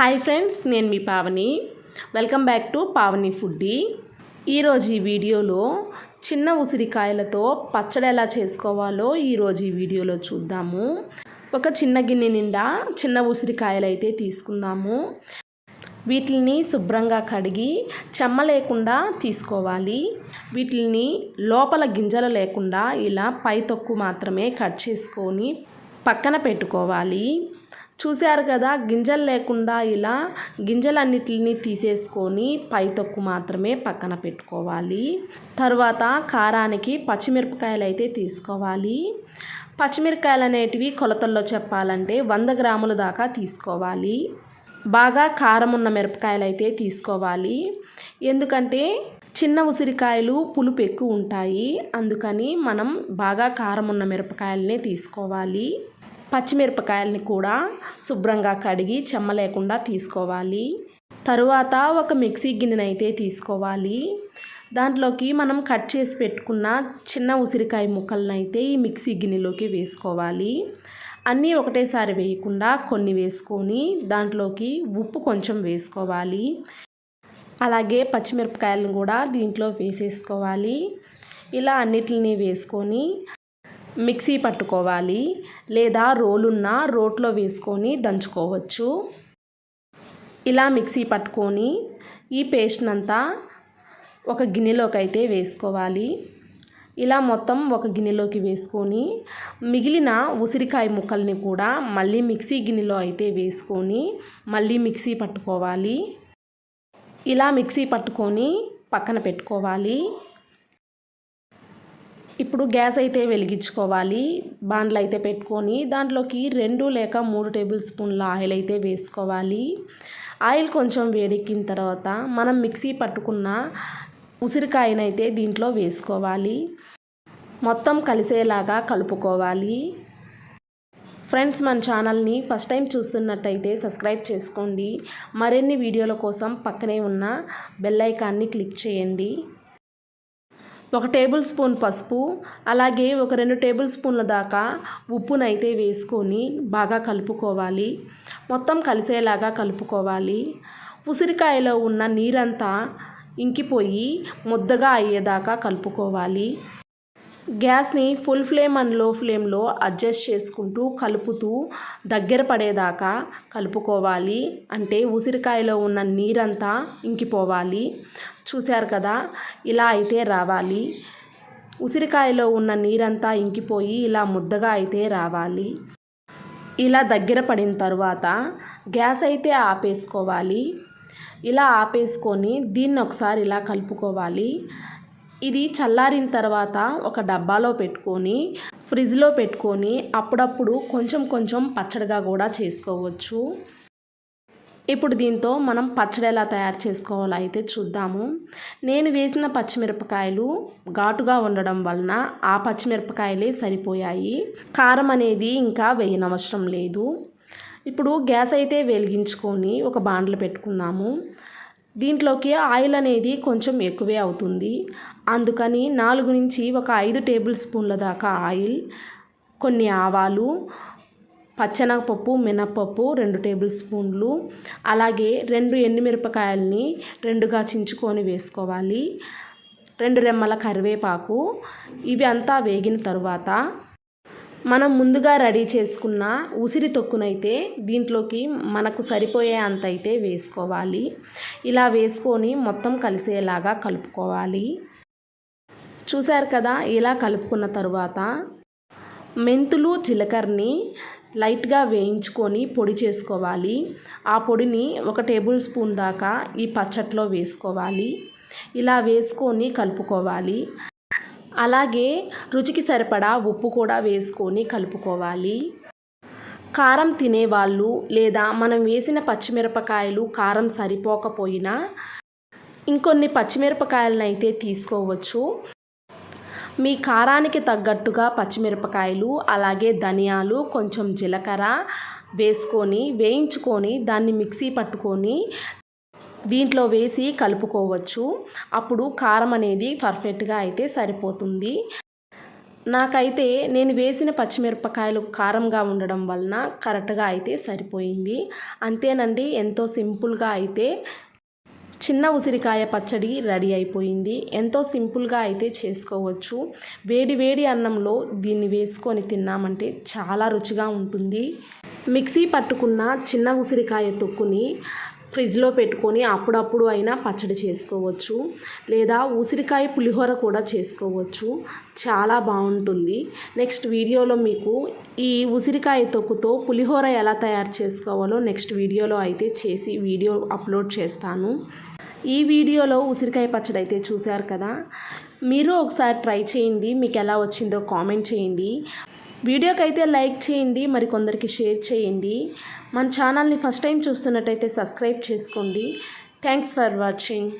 Hi friends నేను మీ Pavani. Welcome back to Pavani foodie ఈరోజు ఈ వీడియోలో చిన్న ఉసిరికాయలతో పచ్చడి ఎలా చేసుకోవాలో ఈరోజు ఈ వీడియోలో చూద్దాము. ఒక చిన్న గిన్నె నిండా చిన్న ఉసిరికాయలు అయితే తీసుకుందాము. వీటిని శుభ్రంగా కడిగి చెమ్మ లేకుండా తీసుకోవాలి. వీటిని లోపల గింజలు లేకుండా ఇలా పై తొక్కు మాత్రమే కట్ చేసుకొని పక్కన పెట్టుకోవాలి. చూశారు కదా గింజలు లేకుండా ఇలా గింజలన్నిటిని తీసేసుకొని పై తొక్కు మాత్రమే పక్కన పెట్టుకోవాలి. తర్వాత కారానికి పచ్చిమిరపకాయలు అయితే తీసుకోవాలి. పచ్చిమిరపకాయలు అనేటివి కొలతల్లో చెప్పాలంటే వంద గ్రాముల దాకా తీసుకోవాలి. బాగా కారం ఉన్న మిరపకాయలు అయితే తీసుకోవాలి. ఎందుకంటే చిన్న ఉసిరికాయలు పులుపు ఎక్కువ ఉంటాయి. అందుకని మనం బాగా కారం ఉన్న మిరపకాయలనే తీసుకోవాలి. పచ్చిమిరపకాయలని కూడా శుభ్రంగా కడిగి చెమ్మ లేకుండా తీసుకోవాలి. తరువాత ఒక మిక్సీ గిన్నెనైతే తీసుకోవాలి. దాంట్లోకి మనం కట్ చేసి పెట్టుకున్న చిన్న ఉసిరికాయ ముక్కలను అయితే ఈ మిక్సీ గిన్నెలోకి వేసుకోవాలి. అన్నీ ఒకటేసారి వేయకుండా కొన్ని వేసుకొని దాంట్లోకి ఉప్పు కొంచెం వేసుకోవాలి. అలాగే పచ్చిమిరపకాయలను కూడా దీంట్లో వేసేసుకోవాలి. ఇలా అన్నిటిని వేసుకొని మిక్సీ పట్టుకోవాలి లేదా రోలున్న రోట్లో వేసుకొని దంచుకోవచ్చు. ఇలా మిక్సీ పట్టుకొని ఈ పేస్ట్నంతా ఒక గిన్నెలోకి అయితే వేసుకోవాలి. ఇలా మొత్తం ఒక గిన్నెలోకి వేసుకొని మిగిలిన ఉసిరికాయ ముక్కల్ని కూడా మళ్ళీ మిక్సీ గిన్నెలో అయితే వేసుకొని మళ్ళీ మిక్సీ పట్టుకోవాలి. ఇలా మిక్సీ పట్టుకొని పక్కన పెట్టుకోవాలి. ఇప్పుడు గ్యాస్ అయితే వెలిగించుకోవాలి బాండ్లు అయితే పెట్టుకొని దాంట్లోకి రెండు లేక మూడు టేబుల్ స్పూన్ల ఆయిల్ అయితే వేసుకోవాలి. ఆయిల్ కొంచెం వేడెక్కిన తర్వాత మనం మిక్సీ పట్టుకున్న ఉసిరికాయనైతే దీంట్లో వేసుకోవాలి. మొత్తం కలిసేలాగా కలుపుకోవాలి. ఫ్రెండ్స్ మన ఛానల్ని ఫస్ట్ టైం చూస్తున్నట్టయితే సబ్స్క్రైబ్ చేసుకోండి. మరిన్ని వీడియోల కోసం పక్కనే ఉన్న బెల్ ఐకాన్ని క్లిక్ చేయండి. ఒక టేబుల్ స్పూన్ పసుపు అలాగే ఒక రెండు టేబుల్ స్పూన్ల దాకా ఉప్పునైతే వేసుకొని బాగా కలుపుకోవాలి. మొత్తం కలిసేలాగా కలుపుకోవాలి. ఉసిరికాయలో ఉన్న నీరంతా ఇంకిపోయి ముద్దగా అయ్యేదాకా కలుపుకోవాలి. గ్యాస్ని ఫుల్ ఫ్లేమ్ అండ్లో ఫ్లేమ్లో అడ్జస్ట్ చేసుకుంటూ కలుపుతూ దగ్గర పడేదాకా కలుపుకోవాలి. అంటే ఉసిరికాయలో ఉన్న నీరంతా ఇంకిపోవాలి. చూశారు కదా? ఇలా అయితే రావాలి. ఉసిరికాయలో ఉన్న నీరంతా ఇంకిపోయి ఇలా ముద్దగా అయితే రావాలి. ఇలా దగ్గర పడిన తర్వాత గ్యాస్ అయితే ఆపేసుకోవాలి. ఇలా ఆపేసుకొని దీన్ని ఒకసారి ఇలా కలుపుకోవాలి. ఇది చల్లారిన తర్వాత ఒక డబ్బాలో పెట్టుకొని ఫ్రిడ్జ్లో పెట్టుకొని అప్పుడప్పుడు కొంచెం కొంచెం పచ్చడిగా కూడా చేసుకోవచ్చు. ఇప్పుడు దీంతో మనం పచ్చడి ఎలా తయారు చేసుకోవాలో అయితే చూద్దాము. నేను వేసిన పచ్చిమిరపకాయలు ఘాటుగా ఉండడం వలన ఆ పచ్చిమిరపకాయలే సరిపోయాయి. కారం అనేది ఇంకా వేయనవసరం లేదు. ఇప్పుడు గ్యాస్ అయితే వెలిగించుకొని ఒక బాండ్లు పెట్టుకుందాము. దీంట్లోకి ఆయిల్ అనేది కొంచెం ఎక్కువే అవుతుంది. అందుకని నాలుగు నుంచి ఒక ఐదు టేబుల్ స్పూన్ల దాకా ఆయిల్ కొన్ని ఆవాలు పచ్చెనగపప్పు మినప్పప్పు రెండు టేబుల్ స్పూన్లు అలాగే రెండు ఎండుమిరపకాయలని రెండుగా చించుకొని వేసుకోవాలి. రెండు రెమ్మల కరివేపాకు ఇవి అంతా వేగిన తరువాత మనం ముందుగా రెడీ చేసుకున్న ఉసిరి తొక్కునైతే దీంట్లోకి మనకు సరిపోయే అంత అయితే వేసుకోవాలి. ఇలా వేసుకొని మొత్తం కలిసేలాగా కలుపుకోవాలి. చూశారు కదా ఇలా కలుపుకున్న తరువాత మెంతులు జీలకర్రని లైట్గా వేయించుకొని పొడి చేసుకోవాలి. ఆ పొడిని ఒక టేబుల్ స్పూన్ దాకా ఈ పచ్చట్లో వేసుకోవాలి. ఇలా వేసుకొని కలుపుకోవాలి. అలాగే రుచికి సరిపడా ఉప్పు కూడా వేసుకొని కలుపుకోవాలి. కారం తినేవాళ్ళు లేదా మనం వేసిన పచ్చిమిరపకాయలు కారం సరిపోకపోయినా ఇంకొన్ని పచ్చిమిరపకాయలను అయితే తీసుకోవచ్చు. మీ కారానికి తగ్గట్టుగా పచ్చిమిరపకాయలు అలాగే ధనియాలు కొంచెం జీలకర్ర వేసుకొని వేయించుకొని దాన్ని మిక్సీ పట్టుకొని దీంట్లో వేసి కలుపుకోవచ్చు. అప్పుడు కారం అనేది పర్ఫెక్ట్గా అయితే సరిపోతుంది. నాకైతే నేను వేసిన పచ్చిమిరపకాయలు కారంగా ఉండడం వలన కరెక్ట్గా అయితే సరిపోయింది. అంతేనండి ఎంతో సింపుల్గా అయితే చిన్న ఉసిరికాయ పచ్చడి రెడీ అయిపోయింది. ఎంతో సింపుల్గా అయితే చేసుకోవచ్చు. వేడి వేడి అన్నంలో దీన్ని వేసుకొని తిన్నామంటే చాలా రుచిగా ఉంటుంది. మిక్సీ పట్టుకున్న చిన్న ఉసిరికాయ తొక్కుని ఫ్రిడ్జ్లో పెట్టుకొని అప్పుడప్పుడు అయినా పచ్చడి చేసుకోవచ్చు. లేదా ఉసిరికాయ పులిహోర కూడా చేసుకోవచ్చు. చాలా బాగుంటుంది. నెక్స్ట్ వీడియోలో మీకు ఈ ఉసిరికాయ తొక్కుతో పులిహోర ఎలా తయారు చేసుకోవాలో నెక్స్ట్ వీడియోలో అయితే చేసి వీడియో అప్లోడ్ చేస్తాను. ఈ వీడియోలో ఉసిరికాయ పచ్చడి అయితే చూశారు కదా? మీరు ఒకసారి ట్రై చేయండి. మీకు ఎలా వచ్చిందో కామెంట్ చేయండి. వీడియోకి అయితే లైక్ చేయండి మరి కొందరికి షేర్ చేయండి. మన ఛానల్ని ఫస్ట్ టైం చూస్తున్నట్టయితే సబ్స్క్రైబ్ చేసుకోండి. Thanks for watching